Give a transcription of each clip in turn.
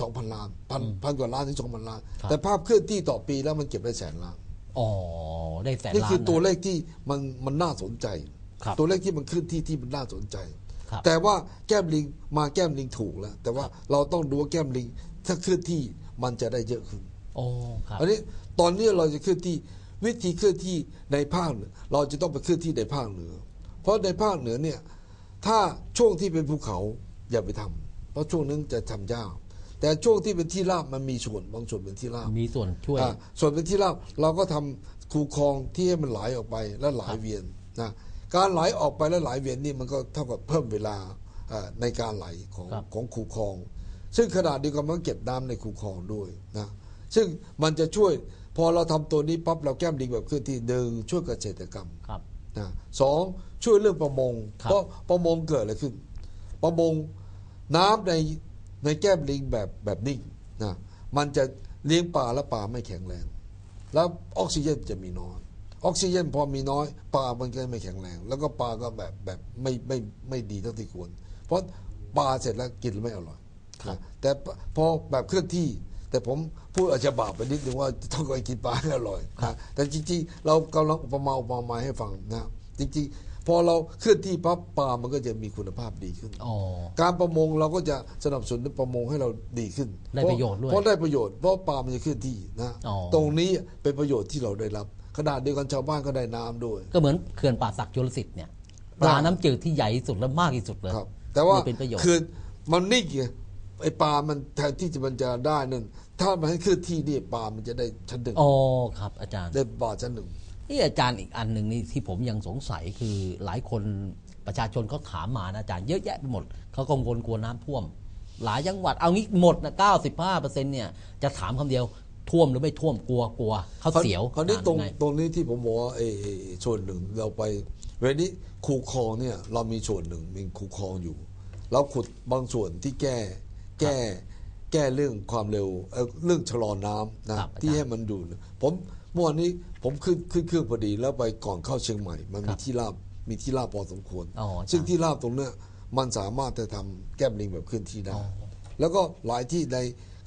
สองพันล้านพันพันกว่าล้านถึงสองพันล้านครับแต่ภาพเคลื่อนที่ต่อปีแล้วมันเก็บได้แสนล้านอ๋อได้แสนนี่ล้านคือตัวนะเลขที่มันมันน่าสนใจครับตัวเลขที่มันเคลื่อนที่ที่มันน่าสนใจครับแต่ว่าแก้มลิงมาแก้มลิงถูกแล้ว แต่ว่าเราต้องดูว่าแก้มลิงถ้าเคลื่อนที่มันจะได้เยอะขึ้นโอ้ครับอันนี้ตอนนี้เราจะเคลื่อนที่วิธีเคลื่อนที่ในภาคเหนือเราจะต้องไปเคลื่อนที่ในภาคเหนือ เพราะในภาคเหนือเนี่ยถ้าช่วงที่เป็นภูเขาอย่าไปทำเพราะช่วงนั้นจะทำยาก แต่ช่วงที่เป็นที่ราบมันมีส่วนบางส่วนเป็นที่ราบมีส่วนช่วย อ่าส่วนเป็นที่ราบเราก็ทำคูคลองที่ให้มันไหลออกไปและไหลเวียนนะการไหลออกไปและไหลเวียนนี่มันก็เท่ากับเพิ่มเวลาอ่าในการไหลของครับ ของคูคลอง ซึ่งขนาดเดียวกันมันก็เก็บน้ำในคูคลองด้วยนะซึ่งมันจะช่วยพอเราทำตัวนี้ปั๊บเราแก้มลิงแบบเคลื่อนที่หนึ่งช่วยเกษตรกรรม ครับ นะสองช่วยเรื่องประมงครับ เพราะประมงเกิดอะไรขึ้น ประมงน้ำใน ในแก้มลิงแบบแบบนิ่งนะมันจะเลี้ยงปลาแล้วปลาไม่แข็งแรง แล้วออกซิเจนจะมีน้อย ออกซิเจนพอมีน้อยปลามันก็ไม่แข็งแรง แล้วก็ปลาก็แบบแบบไม่ไม่ไม่ดีเท่าที่ควร เพราะปลาเสร็จแล้วกินไม่อร่อยแต่พอแบบเคลื่อนที่แต่ผมพูดอาจจะบาปไปนิดนึงว่าต้องการกินปลาให้อร่อยนะแต่จริงๆ เรากำลังอุปมาอุปไมยให้ฟังนะจริงๆ พอเราเคลื่อนที่ปั๊บปลามันก็จะมีคุณภาพดีขึ้น อ๋อ การประมงเราก็จะสนับสนุนประมงให้เราดีขึ้นได้ประโยชน์ด้วย เพราะได้ประโยชน์เพราะปลามันจะเคลื่อนที่นะอ๋อ ตรงนี้เป็นประโยชน์ที่เราได้รับขนาดเดียวกันชาวบ้านก็ได้น้ำด้วย ก็เหมือนเขื่อนป่าศักดิ์ชลสิทธิ์เนี่ยปลาน้ำจืดที่ใหญ่ที่สุดและมากที่สุดเลยครับ แต่ว่านี่เป็นประโยชน์ คือมันนิ่งไงไอปลามันแทนที่จะมันจะได้นั่นถ้ามันให้เคลื่อนที่นี่ปลามันจะได้ชั้นหนึ่งอ๋อครับอาจารย์ ได้ปลาชั้นหนึ่ง นี่อาจารย์อีกอันหนึ่งนี่ที่ผมยังสงสัยคือหลายคนประชาชนเขาถามมานะอาจารย์เยอะแยะไปหมดเขากังวลกลัวน้ำท่วม หลายจังหวัดเอางี้หมดนะ95เปอร์เซ็นต์เนี่ยจะถามคำเดียวท่วมหรือไม่ท่วมกลัวกลัวเขาเสียวคราวนี้อ่ตรงยังไตรงนี้ที่ผมบอกว่าเอเอเอ่อส่วนหนึ่งเราไปเวลานี้คูคลองเนี่ยเรามีส่วนหนึ่งมีคูคลองอยู่เราขุดบางส่วนที่แก้แก้แก้เรื่องความเร็วเอ่อเรื่องชะลอน้ำนะครับที่อาจารย์ให้มันดูผมเมื่อวานนี้ ผมขึ้นขึ้นเครื่องพอดีแล้วไปก่อนเข้าเชียงใหม่ มันครัมีบที่ราบมีที่ราบพอสมควรอ๋ออาจารย์ซึ่งที่ราบตรงเนี้ยมันสามารถจะทำแก้มลิงแบบเคลื่อนที่ได้อ๋อแล้วก็หลายที่ใน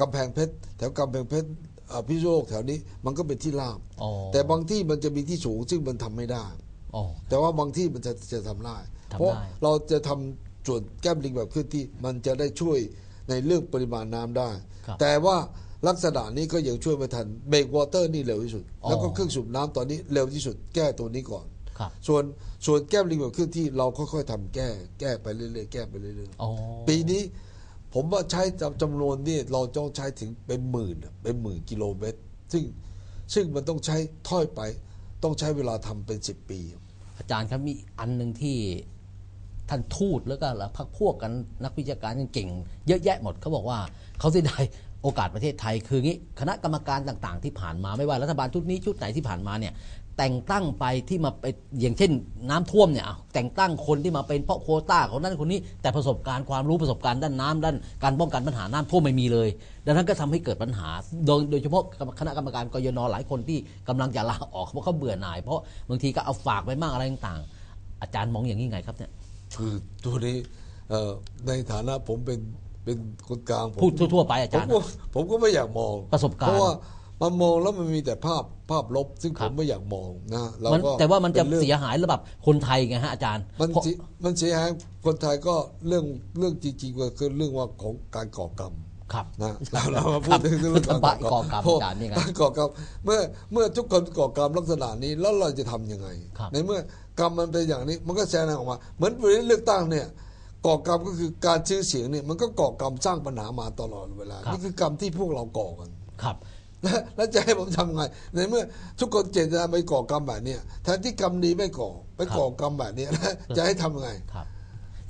กำแพงเพชรแถวกำแพงเพชรอ่าพิษณุโลกแถวนี้มันก็เป็นที่ราบอ๋อแต่บางที่มันจะมีที่สูงซึ่งมันทำไม่ได้อ๋อแต่ว่าบางที่มันจะจะทำได้ทำได้เพราะเราจะทำส่วนแก้มลิงแบบเคลื่อนที่มันจะได้ช่วยในเรื่องปริมาณน้ำได้ครับแต่ว่า ลักษณะนี้ก็ยังช่วยไม่ทันเบรกวอเตอร์นี่เร็วที่สุดอ๋อแล้วก็เครื่องสูบน้ำตอนนี้เร็วที่สุดแก้ตัวนี้ก่อนครับส่วนส่วนแก้มลิงแบบเคลื่อนที่เราค่อยๆทำแก้แก้ไปเรื่อยๆแก้ไปเรื่อยๆอ๋อปีนี้ผมว่าใช้จำจำนวนนี่เราต้องใช้ถึงเป็นหมื่นอะเป็นหมื่นกิโลเมตร ซึ่งซึ่งมันต้องใช้ถ้อยไปต้องใช้เวลาทำเป็นสิบปี อาจารย์ครับมีอันหนึ่งที่ท่านทูตแล้วก็พักพวกกันนักวิชาการเก่งๆเยอะแยะหมดเขาบอกว่าเขาเสียดาย โอกาสประเทศไทยคืองี้คณะกรรมการต่างๆ ที่ผ่านมาไม่ว่ารัฐบาลชุดนี้ชุดไหนที่ผ่านมาเนี่ยแต่งตั้งไปที่มาไปอย่างเช่น น้ำท่วมเนี่ยแต่งตั้งคนที่มาเป็นเพราะโคต้าของนั่นคนนี้ แต่ประสบการณ์ความรู้ประสบการณ์ด้านน้ำด้านการป้องกันปัญหาน้ำท่วมไม่มีเลย ดังนั้นก็ทำให้เกิดปัญหา โดยโดยเฉพาะคณะกรรมการกยนหลายคนที่กำลังจะลาออกเพราะเขาเบื่อหน่าย เพราะบางทีก็เอาฝากไปมากอะไรต่างๆ อาจารย์มองอย่างนี้ไงครับเนี่ยคือตัวนี้ในฐานะผมเป็น เป็นคนกลางผมพูดทั่วๆไปอาจารย์ ผมก็ผมก็ไม่อยากมองประสบการณ์เพราะว่ามันมองแล้วมันมีแต่ภาพภาพลบ ซึ่งคผรับมไม่อยากมองนะเรามันก็แต่ว่ามันจะป็รื่องเสียหายระดับคนไทยไงฮะอาจารย์ มันเพราะเสียมันเสียหายคนไทยก็เรื่องเรื่องจริงๆก็คือเรื่องว่าของการก่อกรรมครับนะเราเรามาพูครัดบถึงเรื่องพุทธการก่อกรรมเพะอาจารย์นี่ไงการก่อกรรมเมื่อเมื่อทุกคนก่อกรรมลักษณะนี้แล้วเราจะทำยังไงครับในเมื่อกรรมมันเป็นอย่างนี้มันก็แสดงออกมา เหมือนเวลาเลือกตั้งเนี่ย ก่อกรรมก็คือการชื่อเสียงเนี่ยมันก็ก่อกรรมสร้างปัญหามาตลอดเวลา ครับ นี่คือกรรมที่พวกเราก่อกัน ครับ แล้วแล้วจะให้ผมทำไงในเมื่อทุกคนเจตนาไปก่อกรรมแบบเนี้ยแทนที่กรรมดีไม่ก่อ ไปก่อกรรมแบบเนี้ยแล้วจะให้ทำยังไง ครับ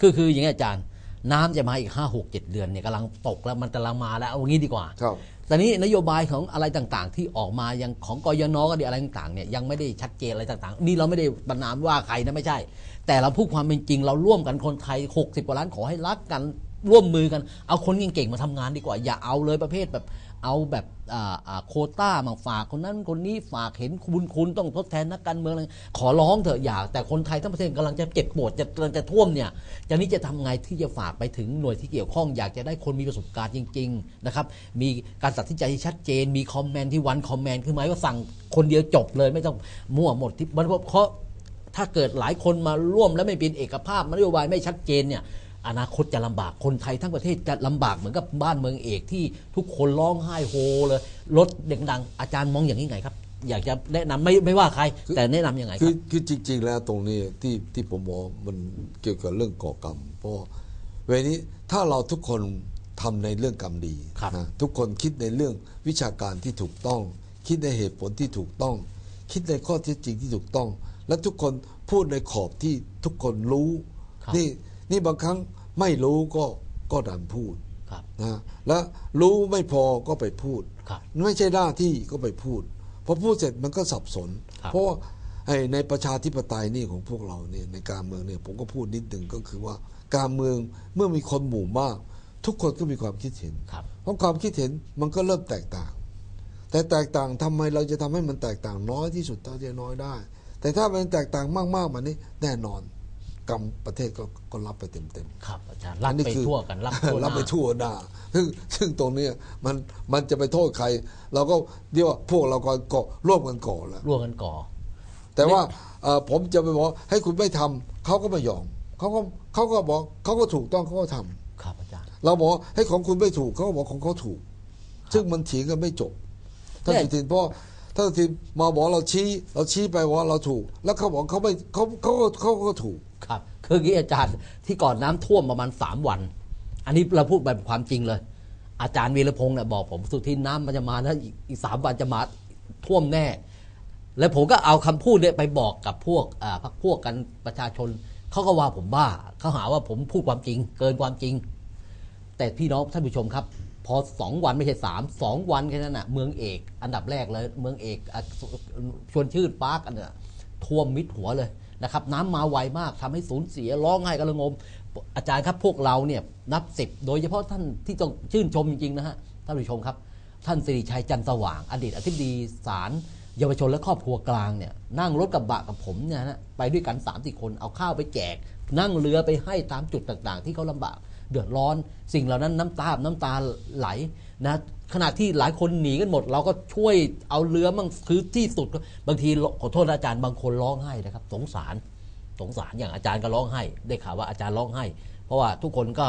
คือคืออย่างนี้อาจารย์ น้ำจะมาอีกห้าหกเจ็ดเดือนเนี่ยกำลังตกแล้วมันกำลังมาแล้วเอางี้ดีกว่าครับ แต่นี้นโยบายของอะไรต่างๆ ที่ออกมายังของกยนก็ดีอะไรต่างๆเนี่ยยังไม่ได้ชัดเจนอะไรต่างๆ นี่เราไม่ได้บรรนามว่าใครนะไม่ใช่ แต่เราพูดความเป็นจริง เราร่วมกันคนไทย 60 กว่าล้านขอให้รักกันร่วมมือกัน เอาคนเก่งๆมาทำงานดีกว่า อย่าเอาเลยประเภทแบบเอาแบบอ่าอ่าโคต้ามาฝากคนนั้นคนนี้ฝากเห็นคุณคุณต้องทดแทนนักการเมืองอะไรขอร้องเถอะอย่าแต่คนไทยทั้งประเทศกำลังจะเจ็บปวดจะกำลังจะท่วมเนี่ยจะนี้จะทำไงที่จะฝากไปถึงหน่วยที่เกี่ยวข้องอยากจะได้คนมีประสบการณ์จริงๆนะครับมีการตัดสินใจที่ชัดเจน มีคอมเมนต์ที่วันคอมเมนต์คือหมายว่าสั่งคนเดียวจบเลยไม่ต้องมั่วหมดที่มันเพราะ ถ้าเกิดหลายคนมาร่วมแล้วไม่เป็นเอกภาพนโยบายไม่ชัดเจนเนี่ยอนาคตจะลำบากคนไทยทั้งประเทศจะลำบากเหมือนกับบ้านเมืองเอกที่ทุกคนร้องไห้โฮเลยรถเด็กดังอาจารย์มองอย่างนี้ไงครับ อยากจะแนะนำไม่ไม่ว่าใคร แต่แนะนำยังไงคคืรัอบคือจริง ๆ แล้วตรงนี้ที่ที่ผมบอกมันเกี่ยวกับเรื่องก่อกรรม เพราะเวลานี้ถ้าเราทุกคนทำในเรื่องกรรมดีครับนะทุกคนคิดในเรื่องวิชาการที่ถูกต้อง คิดในเหตุผลที่ถูกต้อง คิดในข้อเท็จจริงที่ถูกต้อง และทุกคนพูดในขอบที่ทุกคนรู้ครับนี่นี่บางครั้งไม่รู้ก็ก็ดันพูดครับนะและรู้ไม่พอก็ไปพูดครับไม่ใช่หน้าที่ก็ไปพูดพอพูดเสร็จมันก็สับสนครับเพราะว่าไอ้ในประชาธิปไตยนี่ของพวกเราเนี่ยในการเมืองเนี่ยผมก็พูดนิดหนึ่งก็คือว่าการเมืองเมื่อมีคนหมู่มาก ทุกคนก็มีความคิดเห็นครับเพราะความคิดเห็นมันก็เริ่มแตกต่าง แต่แตกต่างทำไมเราจะทำให้มันแตกต่างน้อยที่สุดเท่าที่จะน้อยได้ แต่ถ้ามันแตกต่างมากๆแบบนี้แน่นอนกรรมประเทศก็ก็รับไปเต็มๆครับอาจารย์รับไปทั่วกันรับทั่วหรับไปน้าทั่วหน้าซึ่งซึ่งตรงเนี้ยมันมันจะไปโทษใคร เราก็เรียกว่าพวกเราก็ก่อร่วมกันก่อแล้วร่วมกันก่อ แต่ว่าเอ่อผมจะไปบอกให้คุณไม่ทำเขาก็ไม่ยอมเขาก็เขาก็บอกเขาก็ถูกต้องเขาก็ทำครับอาจารย์เราบอกให้ของคุณไม่ถูกเขาก็บอกของเขาถูก ซึ่งมันเถียงกันไม่จบท่านเนี่ยสุทินเพราะ ท่านทินมาบอกเราชี้ เราชี้ไปว่าเราถูก แล้วเขาบอกเขาไม่เขาเขาก็เขาก็ถูกครับคืออย่างนี้อาจารย์ที่ก่อนน้ำท่วมประมาณสามวัน อันนี้เราพูดแบบความจริงเลย อาจารย์วีรพงศ์เนี่ยบอกผมสุทินน้ำมันจะมานะอีกอีกสามวันจะมาท่วมแน่ แล้วผมก็เอาคำพูดเนี่ยไปบอกกับพวกอ่าพักพวกกันประชาชนเขาก็ว่าผมบ้าเขาหาว่าผมพูดความจริง เกินความจริง แต่พี่น้องท่านผู้ชมครับ พอสองวันไม่ใช่สามสองวันแค่นั้นน่ะเมืองเอก อันดับแรกเลย เมืองเอกชวนชื่นปาร์กอันเนี่ยท่วมมิดหัวเลยนะครับ น้ำมาไวมากทำให้สูญเสียร้องไห้กระงม อาจารย์ครับพวกเราเนี่ยนับสิบโดยเฉพาะท่านที่ต้องชื่นชมจริงๆนะฮะท่านผู้ชมครับ ท่านสิริชัยจันสว่าง อดีตอธิบดีศาลเยาวชนและครอบครัวกลางเนี่ยนั่งรถกระบะกับผมเนี่ยนะไปด้วยกัน3ามสี่คนเอาข้าวไปแจก นั่งเรือไปให้ตามจุดต่างๆ ที่เขาลำบาก เดือดร้อน สิ่งเหล่านั้นน้ำตาน้ำตาไหลนะขณะที่หลายคนหนีกันหมด เราก็ช่วยเอาเรือมั่งคือที่สุดบางทีขอโทษอาจารย์บางคนร้องไห้นะครับ สงสารสงสารอย่างอาจารย์ก็ร้องไห้ ได้ข่าวว่าอาจารย์ร้องไห้ เพราะว่าทุกคนก็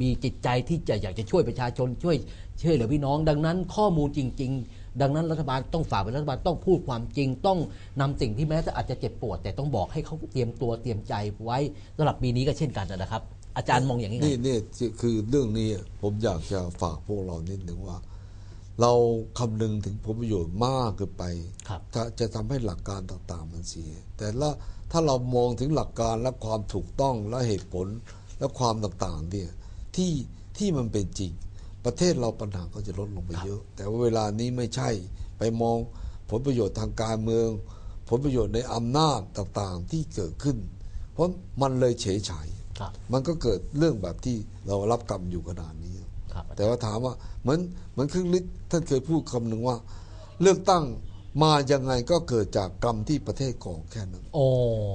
มีจิตใจที่จะอยากจะช่วยประชาชนช่วยช่วยเหลือพี่น้อง ดังนั้นข้อมูลจริง ๆ ดังนั้นรัฐบาลต้องฝากเป็นรัฐบาลต้องพูดความจริง ต้องนำสิ่งที่แม้จะอาจจะเจ็บปวด แต่ต้องบอกให้เขาเตรียมตัวเตรียมใจไว้สำหรับปีนี้ก็เช่นกันนะครับ อาจารย์มองอย่างนี้ไงนี่นี่คือเรื่องนี้ผมอยากจะฝากพวกเรานิดหนึ่งว่า เราคำนึงถึงผลประโยชน์มากเกินไปครับจะจะทำให้หลักการต่างๆมันเสีย แต่ละถ้าเรามองถึงหลักการและความถูกต้องและเหตุผลและความต่างๆเนี่ยที่ที่มันเป็นจริง ประเทศเราปัญหาก็จะลดลงไปเยอะ แต่ว่าเวลานี้ไม่ใช่ไปมองผลประโยชน์ทางการเมือง ผลประโยชน์ในอำนาจต่างๆที่เกิดขึ้น เพราะมันเลยเฉยเฉย ครับมันก็เกิดเรื่องแบบที่เรารับกรรมอยู่ขนาดนี้ ครับแต่ว่าถามว่าเหมือนเหมือนครึ่งฤทธิ์ท่านเคยพูดคำหนึ่งว่า เลือกตั้งมายังไงก็เกิดจากกรรมที่ประเทศก่อแค่นั้น โอ้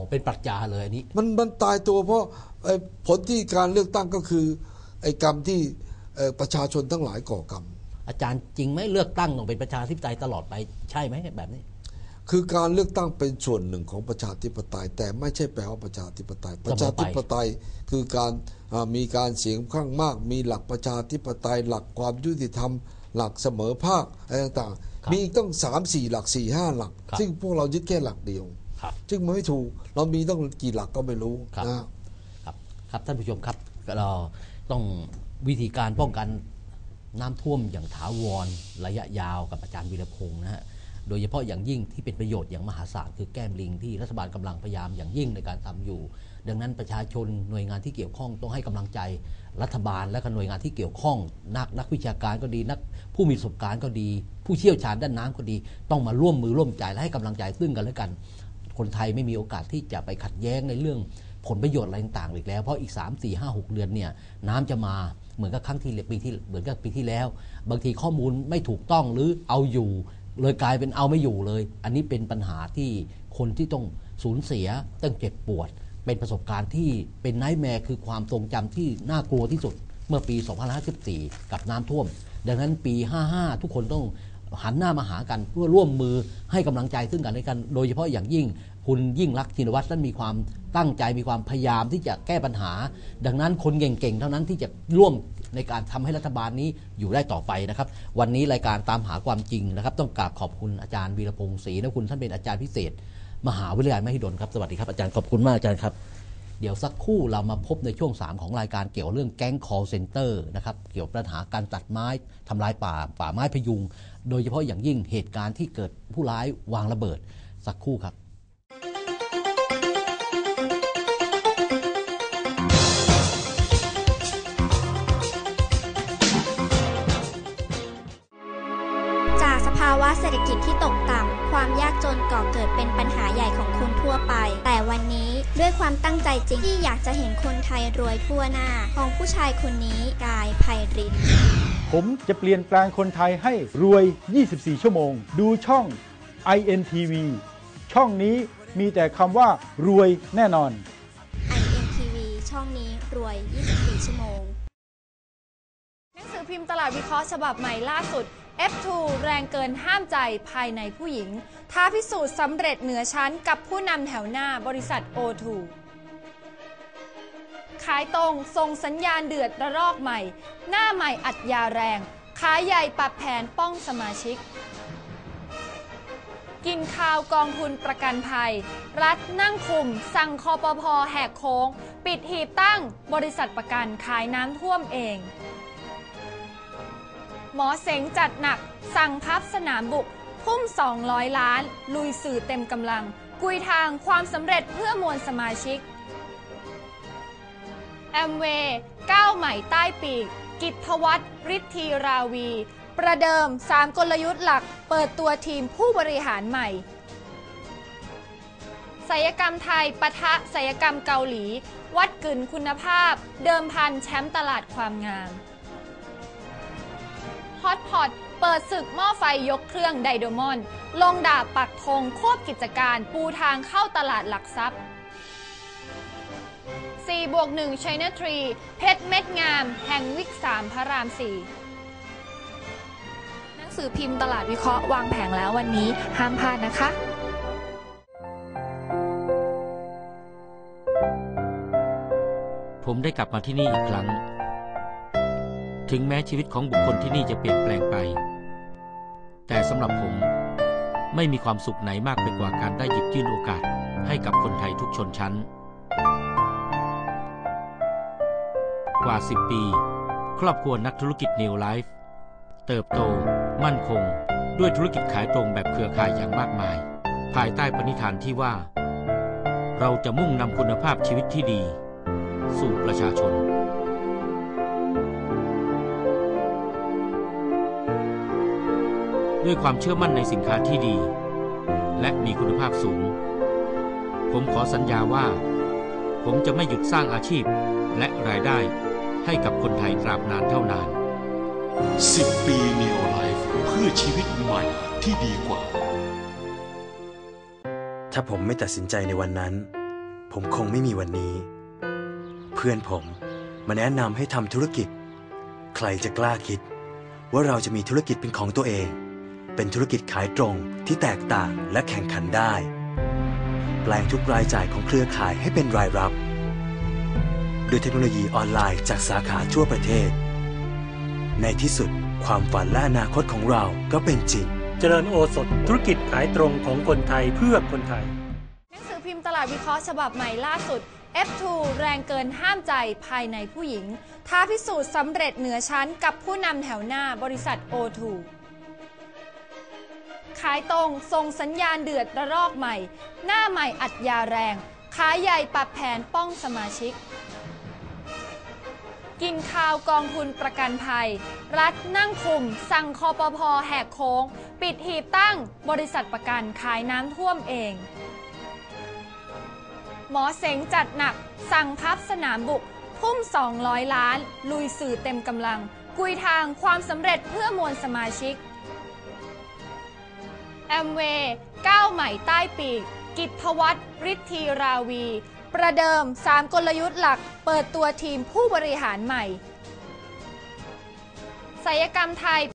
เป็นปรัชญาเลยอันนี้ มันมันตายตัวเพราะไอ้ผลที่การเลือกตั้งก็คือไอ้กรรมที่เอ่อประชาชนทั้งหลายก่อกรรม อาจารย์จริงไหมเลือกตั้งต้องเป็นประชาธิปไตยตลอดไปใช่ไหมแบบนี้ คือการเลือกตั้งเป็นส่วนหนึ่งของประชาธิปไตย แต่ไม่ใช่แปลว่าประชาธิปไตย ประชาธิปไตยคือการอ่ามีการเสียงข้างมาก มีหลักประชาธิปไตย หลักความยุติธรรม หลักเสมอภาคอะไรต่างครับๆมีต้องสามสี่หลักสี่ห้าหลักครับซึ่งพวกเรายึดแค่หลักเดียวครับซึ่งมันไม่ถูกเรามีต้องกี่หลักก็ไม่รู้ครับนะครับครับท่านผู้ชมครับเราต้องวิธีการป้องกันน้ำท่วมอย่างถาวรระยะยาวกับอาจารย์วีรพงศ์นะฮะ โดยเฉพาะอย่างยิ่งที่เป็นประโยชน์อย่างมหาศาลคือแก้มลิงที่รัฐบาลกำลังพยายามอย่างยิ่งในการทำอยู่ ดังนั้นประชาชนหน่วยงานที่เกี่ยวข้องต้องให้กำลังใจรัฐบาลและก็หน่วยงานที่เกี่ยวข้อง นักนักวิชาการก็ดีนักผู้มีประสบการณ์ก็ดี ผู้เชี่ยวชาญด้านน้ำก็ดี ต้องมาร่วมมือร่วมใจและให้กำลังใจซึ่งกันและกัน คนไทยไม่มีโอกาสที่จะไปขัดแย้งในเรื่องผลประโยชน์อะไรต่างๆอีกแล้ว เพราะอีก 3 4 5 6 เดือนเนี่ยน้ำจะมาเหมือนกับครั้งที่ปีที่เหมือนกับปีที่แล้ว บางทีข้อมูลไม่ถูกต้องหรือเอาอยู่ เลยกลายเป็นเอาไม่อยู่เลย อันนี้เป็นปัญหาที่คนที่ต้องสูญเสียต้องเจ็บปวด เป็นประสบการณ์ที่เป็นไนท์แมร์คือความทรงจำที่น่ากลัวที่สุด เมื่อปี 2554 กับน้ำท่วม ดังนั้นปี 55 ทุกคนต้องหันหน้ามาหากันเพื่อร่วมมือให้กำลังใจซึ่งกันและกัน โดยเฉพาะอย่างยิ่งคุณยิ่งรักชินวัตรนั้นมีความตั้งใจมีความพยายามที่จะแก้ปัญหา ดังนั้นคนเก่งๆ เท่านั้นที่จะร่วม ในการทำให้รัฐบาลนี้อยู่ได้ต่อไปนะครับ วันนี้รายการตามหาความจริงนะครับ ต้องกราบขอบคุณอาจารย์วีรพงศ์ศรีนะคุณท่านเป็นอาจารย์พิเศษ มหาวิทยาลัยมหิดลครับสวัสดีครับอาจารย์ขอบคุณมากอาจารย์ครับเดี๋ยวสักครู่เรามาพบในช่วง 3 ของรายการเกี่ยวเรื่องแก๊ง call center นะครับเกี่ยวกับปัญหาการตัดไม้ทำลายป่าป่าไม้พยุง โดยเฉพาะอย่างยิ่งเหตุการณ์ที่เกิดผู้ร้ายวางระเบิดสักครู่ครับ สภาวะเศรษฐกิจที่ตกต่ำ ความยากจนก่อเกิดเป็นปัญหาใหญ่ของคนทั่วไป แต่วันนี้ด้วยความตั้งใจจริงที่อยากจะเห็นคนไทยรวยทั่วหน้า ของผู้ชายคนนี้กายไพริน ผมจะเปลี่ยนแปลงคนไทยให้รวย 24 ชั่วโมง ดูช่อง INTV ช่องนี้มีแต่คำว่ารวยแน่นอน INTV ช่องนี้รวย 24 ชั่วโมง หนังสือพิมพ์ตลาดวิเคราะห์ฉบับใหม่ล่าสุด F2 แรงเกินห้ามใจภายในผู้หญิง ท้าพิสูจน์สำเร็จเหนือชั้นกับผู้นำแถวหน้าบริษัท O2 ขายตรงส่งสัญญาณเดือดระลอกใหม่ หน้าใหม่อัดยาแรง ขายใหญ่ปรับแผนป้องสมาชิก กินข่าวกองทุนประกันภัย รัฐนั่งคุม สั่งคอปพแหกโค้ง ปิดหีบตั้งบริษัทประกันขายน้ำท่วมเอง หมอเสงจัดหนัก สั่งพับสนามบุกทุ่ม 200 ล้าน ลุยสื่อเต็มกำลัง กุยทางความสำเร็จเพื่อมวลสมาชิก แอมเวย์ก้าวใหม่ใต้ปีก กิตวัฒน์ฤทธีราวี ประเดิม 3 กลยุทธ์หลัก เปิดตัวทีมผู้บริหารใหม่ศัลยกรรมไทยปะทะศัลยกรรมเกาหลี วัดกึ่นคุณภาพ เดิมพันแชมป์ตลาดความงาม ฮอตพอตเปิดศึกหม้อไฟยกเครื่องไดโดมอนลงดาบปักธงควบกิจการปูทางเข้าตลาดหลักทรัพย์4บวก1 China Tree เพชรเม็ดงาม แห่งวิก3พระราม4หนังสือพิมพ์ตลาดวิเคราะห์วางแผงแล้ววันนี้ ห้ามพลาดนะคะผมได้กลับมาที่นี่อีกครั้ง ถึงแม้ชีวิตของบุคคลที่นี่จะเปลี่ยนแปลงไป แต่สำหรับผมไม่มีความสุขไหนมากไปกว่าการได้หยิบยื่นโอกาสให้กับคนไทยทุกชนชั้น กว่า 10 ปี ครอบครัวนักธุรกิจ New Life เติบโต มั่นคง ด้วยธุรกิจขายตรงแบบเครือข่ายอย่างมากมาย ภายใต้ปณิธานที่ว่า เราจะมุ่งนำคุณภาพชีวิตที่ดี สู่ประชาชน ด้วยความเชื่อมั่นในสินค้าที่ดี และมีคุณภาพสูง ผมขอสัญญาว่า ผมจะไม่หยุดสร้างอาชีพและรายได้ให้กับคนไทยตราบนานเท่านาน 10 ปี Neo Life เพื่อชีวิตใหม่ที่ดีกว่า ถ้าผมไม่ตัดสินใจในวันนั้น ผมคงไม่มีวันนี้ เพื่อนผมมาแนะนำให้ทำธุรกิจ ใครจะกล้าคิดว่าเราจะมีธุรกิจเป็นของตัวเอง เป็นธุรกิจขายตรงที่แตกต่างและแข่งขันได้ แปลงทุกรายจ่ายของเครือข่ายให้เป็นรายรับด้วยเทคโนโลยีออนไลน์จากสาขาทั่วประเทศ ในที่สุดความฝันและอนาคตของเราก็เป็นจริง เจริญโอสถธุรกิจขายตรงของคนไทยเพื่อคนไทย หนังสือพิมพ์ตลาดวิเคราะห์ฉบับใหม่ล่าสุด F2 แรงเกินห้ามใจภายในผู้หญิง ท้าพิสูจน์สำเร็จเหนือชั้นกับผู้นำแถวหน้าบริษัท O2 ขายตรงส่งสัญญาณเดือดระลอกใหม่ หน้าใหม่อัดยาแรง ขายใหญ่ปรับแผนป้องสมาชิก กินข่าวกองทุนประกันภัย รัฐนั่งคุม สั่งคอปพแหกโค้ง ปิดหีบตั้ง บริษัทประกันขายน้ำท่วมเอง หมอเสงจัดหนัก สั่งพับสนามบุกทุ่ม 200 ล้าน ลุยสื่อเต็มกำลัง กุยทางความสำเร็จเพื่อมวลสมาชิก แอมเวย์ก้าวใหม่ใต้ปีก กิตวัตรฤทธีราวี ประเดิม 3 กลยุทธ์หลัก เปิดตัวทีมผู้บริหารใหม่ศัลยกรรมไทย